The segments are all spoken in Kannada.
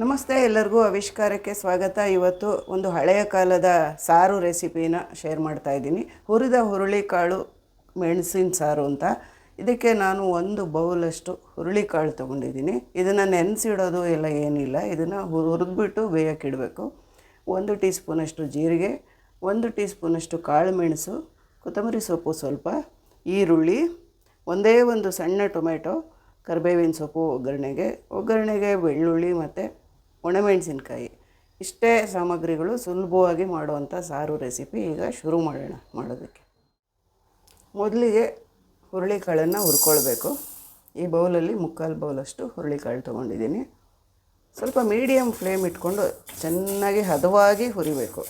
ನಮಸ್ತೆ ಎಲ್ಲರಿಗೂ ಆವಿಷ್ಕಾರಕ್ಕೆ ಸ್ವಾಗತ. ಇವತ್ತು ಒಂದು ಹಳೆಯ ಕಾಲದ ಸಾರು ರೆಸಿಪಿನ ಶೇರ್ ಮಾಡ್ತಾ ಇದ್ದೀನಿ. ಹುರಿದ ಹುರುಳಿಕಾಳು ಮೆಣಸಿನ ಸಾರು ಅಂತ. ಇದಕ್ಕೆ ನಾನು ಒಂದು ಬೌಲಷ್ಟು ಹುರುಳಿಕಾಳು ತೊಗೊಂಡಿದ್ದೀನಿ. ಇದನ್ನು ನೆನೆಸಿಡೋದು ಎಲ್ಲ ಏನಿಲ್ಲ. ಇದನ್ನು ಹುರಿದ್ಬಿಟ್ಟು ಬೇಯಕ್ಕಿಡಬೇಕು ಒಂದು ಟೀ ಸ್ಪೂನಷ್ಟು ಜೀರಿಗೆ, ಒಂದು ಟೀ ಸ್ಪೂನಷ್ಟು ಕಾಳು ಮೆಣಸು ಕೊತ್ತಂಬರಿ ಸೊಪ್ಪು ಸ್ವಲ್ಪ, ಈರುಳ್ಳಿ, ಒಂದೇ ಒಂದು ಸಣ್ಣ ಟೊಮೆಟೊ, ಕರಿಬೇವಿನ ಸೊಪ್ಪು ಒಗ್ಗರಣೆಗೆ ಒಗ್ಗರಣೆಗೆ, ಬೆಳ್ಳುಳ್ಳಿ ಮತ್ತು ಒಣಮೆಣಸಿನ್ಕಾಯಿ. ಇಷ್ಟೇ ಸಾಮಗ್ರಿಗಳು ಸುಲಭವಾಗಿ ಮಾಡುವಂಥ ಸಾರು ರೆಸಿಪಿ ಈಗ ಶುರು ಮಾಡೋಣ, ಮಾಡೋದಕ್ಕೆ. ಮೊದಲಿಗೆ ಹುರುಳಿಕಾಳನ್ನು ಹುರ್ಕೊಳ್ಬೇಕು. ಈ ಬೌಲಲ್ಲಿ ಮುಕ್ಕಾಲು ಬೌಲಷ್ಟು ಹುರುಳಿಕಾಳು ತೊಗೊಂಡಿದ್ದೀನಿ. ಸ್ವಲ್ಪ ಮೀಡಿಯಮ್ ಫ್ಲೇಮ್ ಇಟ್ಕೊಂಡು ಚೆನ್ನಾಗಿ ಹದವಾಗಿ ಹುರಿಬೇಕು.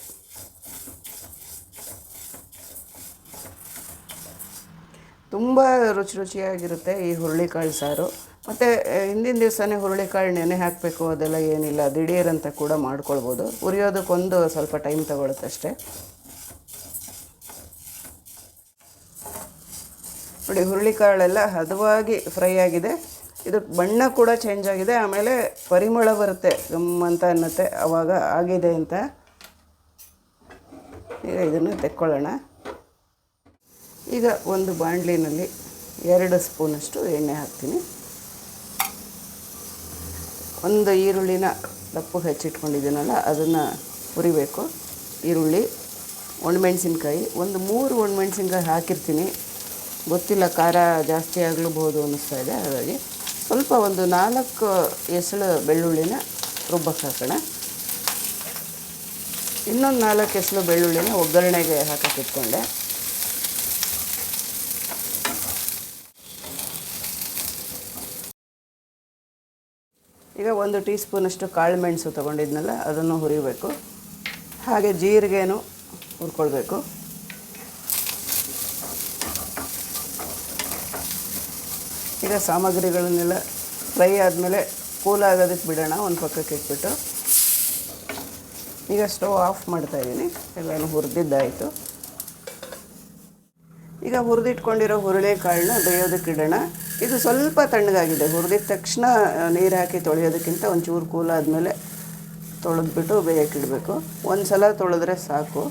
ತುಂಬ ರುಚಿ ರುಚಿಯಾಗಿರುತ್ತೆ ಈ ಹುರುಳಿಕಾಳು ಸಾರು. ಮತ್ತು ಹಿಂದಿನ ದಿವಸನೇ ಹುರುಳಿಕಾಳು ನೆನೆ ಹಾಕಬೇಕು, ಅದೆಲ್ಲ ಏನಿಲ್ಲ, ದಿಢೀರಂತ ಕೂಡ ಮಾಡ್ಕೊಳ್ಬೋದು. ಉರಿಯೋದಕ್ಕೊಂದು ಸ್ವಲ್ಪ ಟೈಮ್ ತಗೊಳುತ್ತೆ ಅಷ್ಟೇ. ನೋಡಿ ಹುರುಳಿಕಾಳೆಲ್ಲ ಹದವಾಗಿ ಫ್ರೈ ಆಗಿದೆ. ಇದು ಬಣ್ಣ ಕೂಡ ಚೇಂಜ್ ಆಗಿದೆ, ಆಮೇಲೆ ಪರಿಮಳ ಬರುತ್ತೆ ಗಮ್ಮಂತ ಅನ್ನತ್ತೆ ಆವಾಗ ಆಗಿದೆ ಅಂತ. ಈಗ ಇದನ್ನು ತೆಕ್ಕೊಳ್ಳೋಣ. ಈಗ ಒಂದು ಬಾಣಲಿನಲ್ಲಿ ಎರಡು ಸ್ಪೂನಷ್ಟು ಎಣ್ಣೆ ಹಾಕ್ತೀನಿ. ಒಂದು ಈರುಳ್ಳಿನ ದಪ್ಪು ಹೆಚ್ಚಿಟ್ಕೊಂಡಿದ್ದೀನಲ್ಲ, ಅದನ್ನು ಹುರಿಬೇಕು. ಈರುಳ್ಳಿ, ಒಣಮೆಣ್ಸಿನ್ಕಾಯಿ, ಒಂದು ಮೂರು ಒಣಮೆಣ್ಸಿನ್ಕಾಯಿ ಹಾಕಿರ್ತೀನಿ. ಗೊತ್ತಿಲ್ಲ ಖಾರ ಜಾಸ್ತಿ ಆಗಲೂಬಹುದು ಅನ್ನಿಸ್ತಾ ಇದೆ, ಹಾಗಾಗಿ ಸ್ವಲ್ಪ ಒಂದು ನಾಲ್ಕು ಎಸಳು ಬೆಳ್ಳುಳ್ಳಿನ ರುಬ್ಬಕ್ಕೆ ಹಾಕೋಣ. ಇನ್ನೊಂದು ನಾಲ್ಕು ಎಸಳು ಬೆಳ್ಳುಳ್ಳಿನ ಒಗ್ಗರಣೆಗೆ ಹಾಕಕ್ಕೆ ಇಟ್ಕೊಂಡೆ ಈಗ ಒಂದು ಟೀ ಸ್ಪೂನಷ್ಟು ಕಾಳು ಮೆಣಸು ತೊಗೊಂಡಿದ್ನಲ್ಲ, ಅದನ್ನು ಹುರಿಬೇಕು. ಹಾಗೆ ಜೀರಿಗೆನೂ ಹುರ್ಕೊಳ್ಬೇಕು. ಈಗ ಸಾಮಗ್ರಿಗಳನ್ನೆಲ್ಲ ಫ್ರೈ ಆದಮೇಲೆ ಕೂಲ್ ಆಗೋದಕ್ಕೆ ಬಿಡೋಣ, ಒಂದು ಪಕ್ಕಕ್ಕೆ ಇಟ್ಬಿಟ್ಟು. ಈಗ ಸ್ಟವ್ ಆಫ್ ಮಾಡ್ತಾಯಿದ್ದೀನಿ ಎಲ್ಲನೂ ಹುರಿದಿದ್ದಾಯಿತು. ಈಗ ಹುರಿದಿಟ್ಕೊಂಡಿರೋ ಹುರುಳೆಕಾಳನ್ನ ಬೇಯೋದಕ್ಕೆ ಇಡೋಣ. ಇದು ಸ್ವಲ್ಪ ತಣ್ಣಗಾಗಿದೆ. ಹುರಿದಿದ ತಕ್ಷಣ ನೀರು ಹಾಕಿ ತೊಳೆಯೋದಕ್ಕಿಂತ ಒಂಚೂರು ಕೂಲಾದಮೇಲೆ ತೊಳೆದ್ಬಿಟ್ಟು ಬೇಯೋಕ್ಕಿಡಬೇಕು ಒಂದು ಸಲ ತೊಳೆದ್ರೆ ಸಾಕು.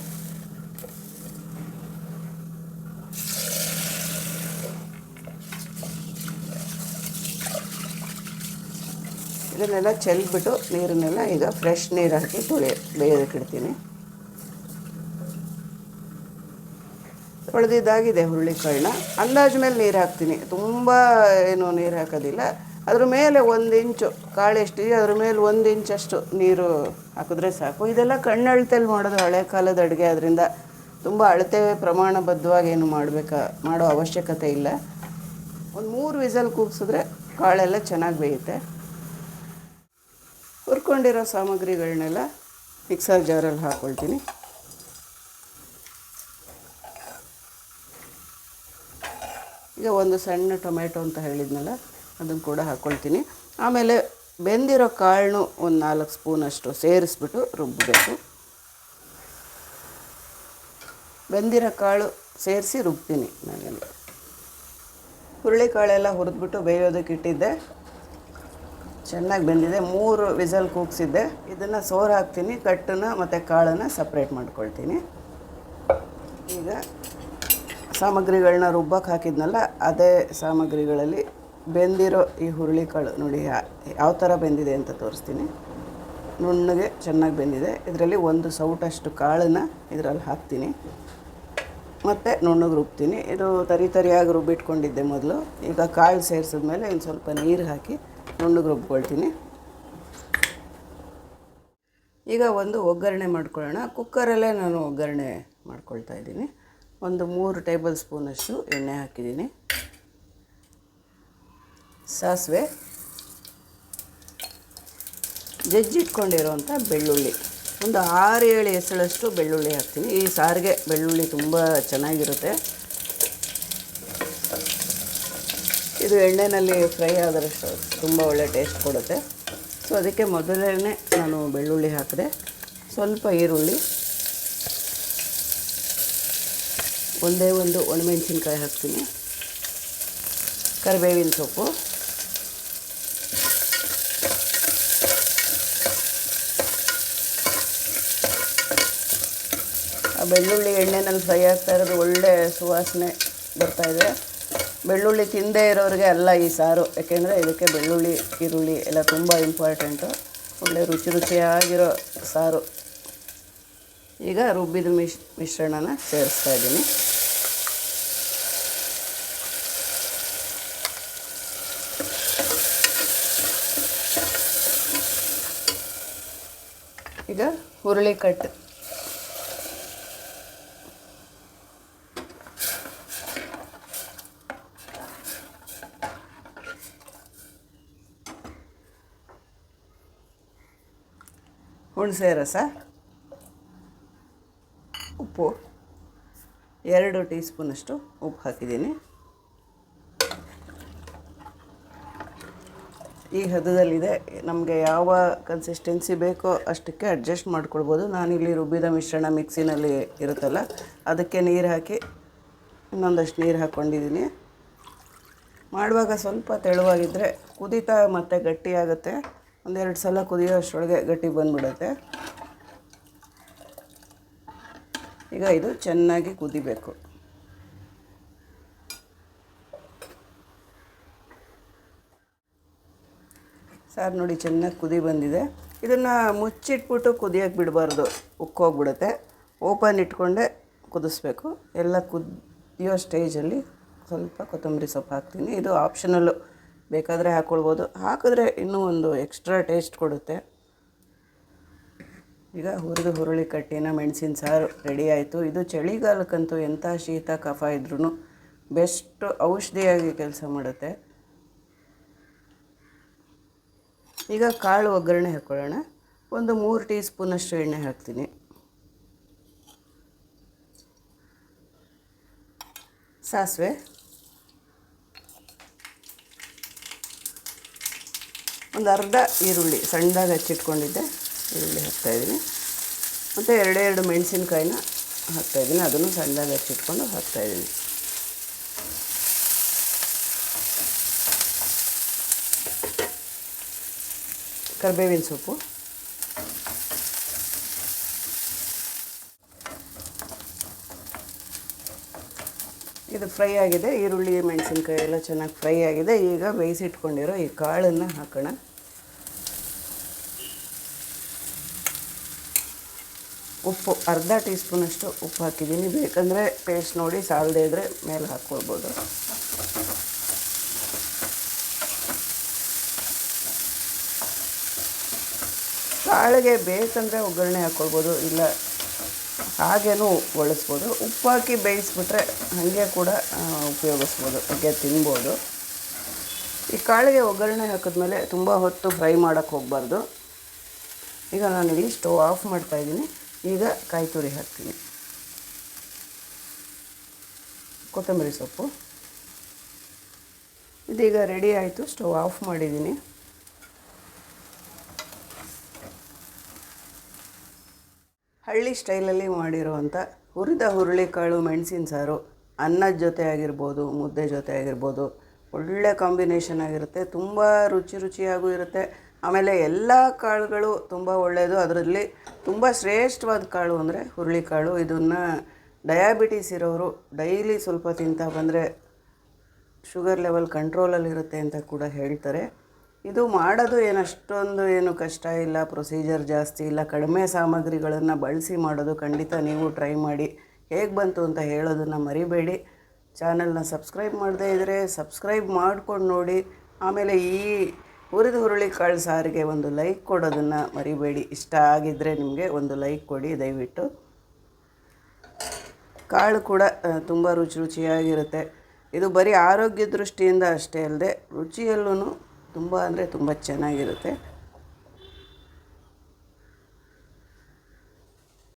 ಇದನ್ನೆಲ್ಲ ಚೆಲ್ಬಿಟ್ಟು ನೀರನ್ನೆಲ್ಲ ಈಗ ಫ್ರೆಶ್ ನೀರು ಹಾಕಿ ತೊಳೆ, ಬೇಯೋದಕ್ಕೆ ಇಡ್ತೀನಿ ತೊಳೆದಿದ್ದಾಗಿದೆ ಹುರುಳಿಕಾಳನ್ನ ಅಂದಾಜು ಮೇಲೆ ನೀರು ಹಾಕ್ತೀನಿ. ತುಂಬ ಏನು ನೀರು ಹಾಕೋದಿಲ್ಲ. ಅದ್ರ ಮೇಲೆ ಒಂದು ಇಂಚು ಕಾಳು ಎಷ್ಟಿದೆ ಅದ್ರ ಮೇಲೆ ಒಂದು ಇಂಚಷ್ಟು ನೀರು ಹಾಕಿದ್ರೆ ಸಾಕು. ಇದೆಲ್ಲ ಕಣ್ಣಳತೆಯಲ್ಲಿ ಮಾಡೋದು ಹಳೆ ಕಾಲದ ಅಡುಗೆ. ಅದರಿಂದ ತುಂಬ ಅಳತೆ ಪ್ರಮಾಣಬದ್ಧವಾಗಿ ಏನು ಮಾಡಬೇಕಾ, ಮಾಡೋ ಅವಶ್ಯಕತೆ ಇಲ್ಲ. ಒಂದು ಮೂರು ವಿಸಲ್ ಕೂಗಿಸಿದ್ರೆ ಕಾಳೆಲ್ಲ ಚೆನ್ನಾಗಿ ಬೇಯುತ್ತೆ. ಹುರ್ಕೊಂಡಿರೋ ಸಾಮಗ್ರಿಗಳನ್ನೆಲ್ಲ ಮಿಕ್ಸರ್ ಜಾರಲ್ಲಿ ಹಾಕ್ಕೊಳ್ತೀನಿ ಈಗ ಒಂದು ಸಣ್ಣ ಟೊಮೆಟೊ ಅಂತ ಹೇಳಿದ್ನಲ್ಲ, ಅದನ್ನು ಕೂಡ ಹಾಕ್ಕೊಳ್ತೀನಿ ಆಮೇಲೆ ಬೆಂದಿರೋ ಕಾಳನ್ನು ಒಂದು ನಾಲ್ಕು ಸ್ಪೂನಷ್ಟು ಸೇರಿಸ್ಬಿಟ್ಟು ರುಬ್ಬಬೇಕು ಬೆಂದಿರೋ ಕಾಳು ಸೇರಿಸಿ ರುಬ್ತೀನಿ ನಾನೆಲ್ಲ ಹುರುಳಿಕಾಳೆಲ್ಲ ಹುರಿದ್ಬಿಟ್ಟು ಬೇಯೋದಕ್ಕೆ ಇಟ್ಟಿದ್ದೆ. ಚೆನ್ನಾಗಿ ಬೆಂದಿದೆ. ಮೂರು ವಿಸಲ್ ಕೂಗಿಸಿದ್ದೆ. ಇದನ್ನು ಸೋರು ಹಾಕ್ತೀನಿ, ಕಟ್ಟನ್ನು ಮತ್ತು ಕಾಳನ್ನು ಸಪ್ರೇಟ್ ಮಾಡ್ಕೊಳ್ತೀನಿ. ಈಗ ಸಾಮಗ್ರಿಗಳನ್ನ ರುಬ್ಬಕ್ಕೆ ಹಾಕಿದ್ನಲ್ಲ, ಅದೇ ಸಾಮಗ್ರಿಗಳಲ್ಲಿ ಬೆಂದಿರೋ ಈ ಹುರುಳಿಕಾಳು ನೋಡಿ ಯಾವ ಥರ ಬೆಂದಿದೆ ಅಂತ ತೋರಿಸ್ತೀನಿ. ನುಣ್ಣಗೆ ಚೆನ್ನಾಗಿ ಬೆಂದಿದೆ. ಇದರಲ್ಲಿ ಒಂದು ಸೌಟಷ್ಟು ಕಾಳನ್ನು ಇದರಲ್ಲಿ ಹಾಕ್ತೀನಿ. ಮತ್ತು ನುಣ್ಣಗೆ ರುಬ್ತೀನಿ. ಇದು ತರಿ ತರಿಯಾಗಿ ರುಬ್ಬಿಟ್ಕೊಂಡಿದ್ದೆ ಮೊದಲು. ಈಗ ಕಾಳು ಸೇರಿಸಿದ್ಮೇಲೆ ಇನ್ನು ಸ್ವಲ್ಪ ನೀರು ಹಾಕಿ ನುಣ್ಣಗೆ ರುಬ್ಕೊಳ್ತೀನಿ. ಈಗ ಒಂದು ಒಗ್ಗರಣೆ ಮಾಡ್ಕೊಳ್ಳೋಣ. ಕುಕ್ಕರಲ್ಲೇ ನಾನು ಒಗ್ಗರಣೆ ಮಾಡ್ಕೊಳ್ತಾ ಇದ್ದೀನಿ. ಒಂದು ಮೂರು ಟೇಬಲ್ ಸ್ಪೂನಷ್ಟು ಎಣ್ಣೆ ಹಾಕಿದ್ದೀನಿ. ಸಾಸಿವೆ. ಜಜ್ಜಿಟ್ಕೊಂಡಿರೋಂಥ ಬೆಳ್ಳುಳ್ಳಿ. ಒಂದು ಆರು ಏಳು ಎಸಳಷ್ಟು ಬೆಳ್ಳುಳ್ಳಿ ಹಾಕ್ತೀನಿ. ಈ ಸಾರಿಗೆ ಬೆಳ್ಳುಳ್ಳಿ ತುಂಬ ಚೆನ್ನಾಗಿರುತ್ತೆ. ಇದು ಎಣ್ಣೆಯಲ್ಲಿ ಫ್ರೈ ಆದರಷ್ಟು ತುಂಬ ಒಳ್ಳೆ ಟೇಸ್ಟ್ ಕೊಡುತ್ತೆ. ಸೊ, ಅದಕ್ಕೆ ಮೊದಲೇ ನಾನು ಬೆಳ್ಳುಳ್ಳಿ ಹಾಕಿದೆ. ಸ್ವಲ್ಪ ಈರುಳ್ಳಿ. ಒಂದೇ ಒಂದು ಒಣಮೆಣಸಿನ್ಕಾಯಿ ಹಾಕ್ತೀನಿ. ಕರಿಬೇವಿನ ಸೊಪ್ಪು. ಆ ಬೆಳ್ಳುಳ್ಳಿ ಎಣ್ಣೆನಲ್ಲಿ ಫ್ರೈ ಆಗ್ತಾ ಇರೋದು ಒಳ್ಳೆ ಸುವಾಸನೆ ಬರ್ತಾಯಿದೆ ಬೆಳ್ಳುಳ್ಳಿ ತಿಂದೇ ಇರೋರಿಗೆ ಅಲ್ಲ ಈ ಸಾರು, ಯಾಕೆಂದರೆ ಇದಕ್ಕೆ ಬೆಳ್ಳುಳ್ಳಿ, ಈರುಳ್ಳಿ ಎಲ್ಲ ತುಂಬ ಇಂಪಾರ್ಟೆಂಟು ಒಳ್ಳೆ ರುಚಿ ರುಚಿಯಾಗಿರೋ ಸಾರು. ಈಗ ರುಬ್ಬಿದ ಮಿಶ್, ಮಿಶ್ರಣನ ಸೇರಿಸ್ತಾ ಇದ್ದೀನಿ. ಈಗ ಕಟ್ ಹುಣಸೆ ರಸ ಉಪ್ಪು ಎರಡು ಟೀ ಸ್ಪೂನಷ್ಟು ಉಪ್ಪು ಹಾಕಿದ್ದೀನಿ. ಈ ಹದದಲ್ಲಿದೆ. ನಮಗೆ ಯಾವ ಕನ್ಸಿಸ್ಟೆನ್ಸಿ ಬೇಕೋ ಅಷ್ಟಕ್ಕೆ ಅಡ್ಜಸ್ಟ್ ಮಾಡ್ಕೊಳ್ಬೋದು. ನಾನಿಲ್ಲಿ ರುಬ್ಬಿದ ಮಿಶ್ರಣ ಮಿಕ್ಸಿನಲ್ಲಿ ಇರುತ್ತಲ್ಲ, ಅದಕ್ಕೆ ನೀರು ಹಾಕಿ, ಇನ್ನೊಂದಷ್ಟು ನೀರು ಹಾಕ್ಕೊಂಡಿದ್ದೀನಿ ಮಾಡುವಾಗ ಸ್ವಲ್ಪ ತೆಳುವಾಗಿದ್ದರೆ ಕುದೀತಾ ಮತ್ತೆ ಗಟ್ಟಿಯಾಗುತ್ತೆ ಒಂದೆರಡು ಸಲ ಕುದಿಯೋ ಅಷ್ಟರೊಳಗೆ ಗಟ್ಟಿ ಬಂದ್ಬಿಡುತ್ತೆ. ಈಗ ಇದು ಚೆನ್ನಾಗಿ ಕುದಿಬೇಕು. ಸಾರು ನೋಡಿ ಚೆನ್ನಾಗಿ ಕುದಿ ಬಂದಿದೆ. ಇದನ್ನು ಮುಚ್ಚಿಟ್ಬಿಟ್ಟು ಕುದಿಯೋಕ್ಕೆ ಬಿಡಬಾರ್ದು. ಉಕ್ಕೋಗ್ಬಿಡುತ್ತೆ. ಓಪನ್ ಇಟ್ಕೊಂಡೆ ಕುದಿಸ್ಬೇಕು. ಎಲ್ಲ ಕುದಿಯೋ ಸ್ಟೇಜಲ್ಲಿ ಸ್ವಲ್ಪ ಕೊತ್ತಂಬರಿ ಸೊಪ್ಪು ಹಾಕ್ತೀನಿ. ಇದು ಆಪ್ಷನಲ್ಲು ಬೇಕಾದರೆ ಹಾಕ್ಕೊಳ್ಬೋದು ಹಾಕಿದ್ರೆ ಇನ್ನೂ ಒಂದು ಎಕ್ಸ್ಟ್ರಾ ಟೇಸ್ಟ್ ಕೊಡುತ್ತೆ. ಈಗ ಹುರಿದು ಹುರುಳಿ ಕಟ್ಟಿನ ಮೆಣಸಿನ ಸಾರು ರೆಡಿ ಆಯಿತು. ಇದು ಚಳಿಗಾಲಕ್ಕಂತೂ ಎಂಥ ಶೀತ, ಕಫ ಇದ್ರೂ ಬೆಸ್ಟ್ ಔಷಧಿಯಾಗಿ ಕೆಲಸ ಮಾಡುತ್ತೆ. ಈಗ ಕಾಳು ಒಗ್ಗರಣೆ ಹಾಕ್ಕೊಳ್ಳೋಣ ಒಂದು ಮೂರು ಟೀ ಸ್ಪೂನಷ್ಟು ಎಣ್ಣೆ ಹಾಕ್ತೀನಿ. ಸಾಸಿವೆ. ಒಂದು ಅರ್ಧ ಈರುಳ್ಳಿ, ಸಣ್ಣದಾಗಿ ಹಚ್ಚಿಟ್ಕೊಂಡಿದ್ದೆ. ಈರುಳ್ಳಿ ಹಾಕ್ತಾಯಿದ್ದೀನಿ ಮತ್ತು ಎರಡೆರಡು ಎರಡು ಮೆಣಸಿನ್ಕಾಯಿನ ಹಾಕ್ತಾಯಿದ್ದೀನಿ ಅದನ್ನು ಸಣ್ಣದಾಗಿ ಹಚ್ಚಿಟ್ಕೊಂಡು ಹಾಕ್ತಾಯಿದ್ದೀನಿ ಕರಿಬೇವಿನ ಸೊಪ್ಪು. ಇದು ಫ್ರೈ ಆಗಿದೆ. ಈರುಳ್ಳಿ, ಮೆಣಸಿನ್ಕಾಯಿ ಎಲ್ಲ ಚೆನ್ನಾಗಿ ಫ್ರೈ ಆಗಿದೆ. ಈಗ ಬೇಯಿಸಿಟ್ಕೊಂಡಿರೋ ಈ ಕಾಳನ್ನು ಹಾಕೋಣ. ಉಪ್ಪು, ಅರ್ಧ ಟೀ ಸ್ಪೂನಷ್ಟು ಉಪ್ಪು ಹಾಕಿದ್ದೀನಿ. ಬೇಕಂದರೆ ಟೇಸ್ಟ್ ನೋಡಿ, ಸಾಲದೇ ಇದ್ದರೆ ಮೇಲೆ ಹಾಕ್ಕೊಳ್ಬೋದು. ಕಾಳಿಗೆ ಬೇಕಂದರೆ ಒಗ್ಗರಣೆ ಹಾಕ್ಕೊಳ್ಬೋದು ಇಲ್ಲ ಹಾಗೇನೂ ಬಳಸ್ಬೋದು ಉಪ್ಪು ಹಾಕಿ ಬೇಯಿಸ್ಬಿಟ್ರೆ ಹಾಗೆ ಕೂಡ ಉಪಯೋಗಿಸ್ಬೋದು, ಹಾಗೆ ತಿನ್ಬೋದು. ಈ ಕಾಳಿಗೆ ಒಗ್ಗರಣೆ ಹಾಕಿದ್ಮೇಲೆ ತುಂಬ ಹೊತ್ತು ಫ್ರೈ ಮಾಡೋಕ್ಕೆ ಹೋಗಬಾರ್ದು. ಈಗ ನಾನು ಇಲ್ಲಿ ಸ್ಟವ್ ಆಫ್ ಮಾಡ್ತಾಯಿದ್ದೀನಿ ಈಗ ಕಾಯಿ ತುರಿ ಹಾಕ್ತೀನಿ. ಕೊತ್ತಂಬರಿ ಸೊಪ್ಪು. ಇದೀಗ ರೆಡಿ ಆಯಿತು, ಸ್ಟವ್ ಆಫ್ ಮಾಡಿದ್ದೀನಿ. ಹಳ್ಳಿ ಸ್ಟೈಲಲ್ಲಿ ಮಾಡಿರುವಂಥ ಹುರಿದ ಹುರುಳಿಕಾಳು ಮೆಣಸಿನ ಸಾರು, ಅನ್ನದ ಜೊತೆ ಆಗಿರ್ಬೋದು, ಮುದ್ದೆ ಜೊತೆ ಆಗಿರ್ಬೋದು, ಒಳ್ಳೆ ಕಾಂಬಿನೇಷನ್ ಆಗಿರುತ್ತೆ, ತುಂಬ ರುಚಿ ರುಚಿಯಾಗೂ ಇರುತ್ತೆ. ಆಮೇಲೆ ಎಲ್ಲ ಕಾಳುಗಳು ತುಂಬ ಒಳ್ಳೆಯದು. ಅದರಲ್ಲಿ ತುಂಬ ಶ್ರೇಷ್ಠವಾದ ಕಾಳು ಅಂದರೆ ಹುರುಳಿಕಾಳು ಇದನ್ನು ಡಯಾಬಿಟೀಸ್ ಇರೋರು ಡೈಲಿ ಸ್ವಲ್ಪ ತಿಂತಾ ಬಂದರೆ ಶುಗರ್ ಲೆವೆಲ್ ಕಂಟ್ರೋಲಲ್ಲಿರುತ್ತೆ ಅಂತ ಕೂಡ ಹೇಳ್ತಾರೆ. ಇದು ಮಾಡೋದು ಏನಷ್ಟೊಂದು ಏನು ಕಷ್ಟ ಇಲ್ಲ ಪ್ರೊಸೀಜರ್ ಜಾಸ್ತಿ ಇಲ್ಲ. ಕಡಿಮೆ ಸಾಮಗ್ರಿಗಳನ್ನು ಬಳಸಿ ಮಾಡೋದು ಖಂಡಿತ ನೀವು ಟ್ರೈ ಮಾಡಿ. ಹೇಗೆ ಬಂತು ಅಂತ ಹೇಳೋದನ್ನು ಮರಿಬೇಡಿ. ಚಾನಲ್ನ ಸಬ್ಸ್ಕ್ರೈಬ್ ಮಾಡದೇ ಇದ್ದರೆ ಸಬ್ಸ್ಕ್ರೈಬ್ ಮಾಡ್ಕೊಂಡು ನೋಡಿ. ಆಮೇಲೆ ಈ ಹುರಿದ ಹುರುಳಿಕಾಳು ಸಾರಿಗೆ ಒಂದು ಲೈಕ್ ಕೊಡೋದನ್ನು ಮರಿಬೇಡಿ. ಇಷ್ಟ ಆಗಿದ್ದರೆ ನಿಮಗೆ ಒಂದು ಲೈಕ್ ಕೊಡಿ, ದಯವಿಟ್ಟು. ಕಾಳು ಕೂಡ ತುಂಬ ರುಚಿ ರುಚಿಯಾಗಿರುತ್ತೆ. ಇದು ಬರೀ ಆರೋಗ್ಯ ದೃಷ್ಟಿಯಿಂದ ಅಷ್ಟೇ ಅಲ್ಲದೆ ರುಚಿಯಲ್ಲೂ ತುಂಬ ಅಂದರೆ ತುಂಬ ಚೆನ್ನಾಗಿರುತ್ತೆ.